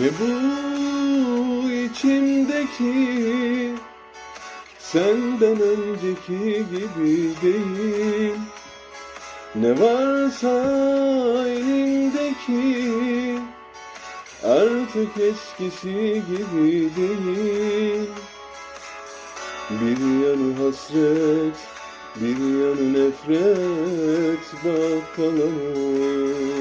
Ne bu içimdeki Senden önceki gibi değil. Ne varsa elimdeki Artık eskisi gibi değil. Bir yanı hasret Bir yanı nefret bakalım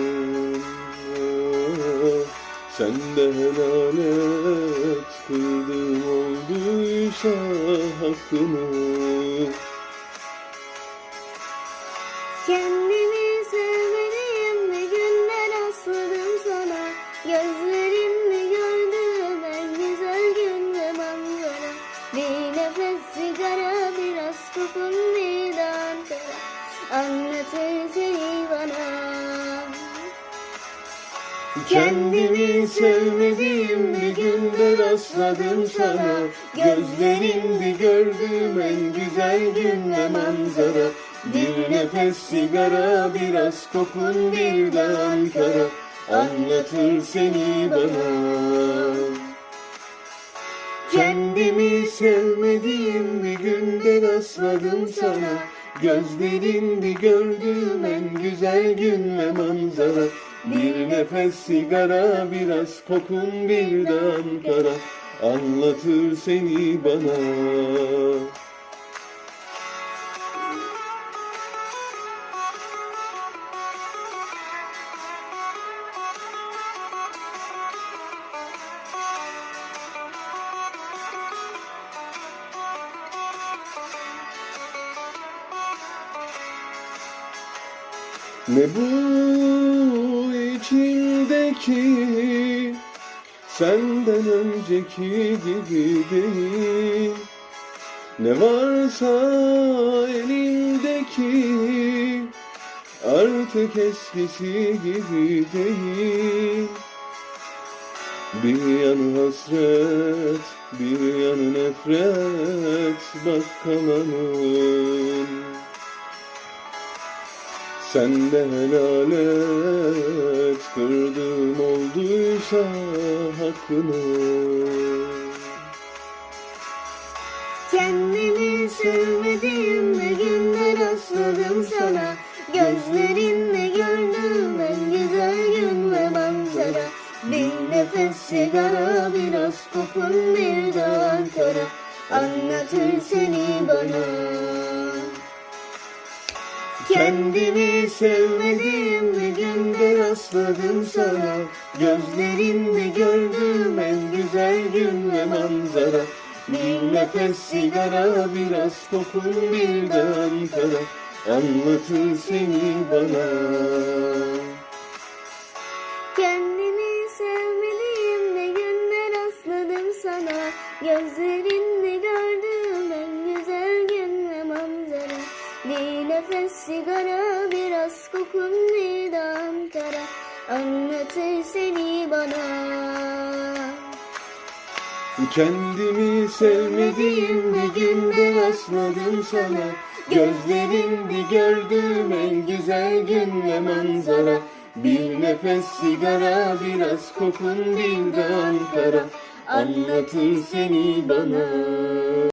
Sen de helal et Kırdığım olduysa hakkını Kendimi sevmediğim bir günde rastladım sana. Gözlerinde gördüğüm en güzel gün ve manzara. Bir nefes sigara biraz kokun bir de Ankara Anlatır seni bana. Kendimi sevmediğim bir günde rastladım sana. Gözlerinde gördüğüm en güzel gün ve manzara Bir nefes sigara biraz kokun bir de Ankara Anlatır seni bana. Ne bu içimdeki Senden önceki gibi değil. Ne varsa elimdeki Artık eskisi gibi değil. Bir yanı hasret, bir yanı nefret Bak kalanın sen de helal et Kırdığım olduysa hakkını. Kendimi sevmediğim bir günde rastladım sana. Gözlerinle gördüğüm en güzel gün ve manzara. Bir nefes sigara biraz kokun bir de Ankara. Anlatır seni bana. Kendimi sevmediğim bir günde rastladım sana. Gözlerinde gördüğüm en güzel gün ve manzara. Bir nefes sigara biraz kokun bir de Ankara. Anlatır seni bana. Kendimi sevmeliyim bir günde rastladım sana. Gözlerinde nefes sigara biraz kokun de Ankara Anlatır seni bana. Kendimi sevmediğim bir günde rastladım sana. Gözlerinde gördüğüm en güzel gün ve manzara Bir nefes sigara biraz kokun bir de Ankara Anlatır seni bana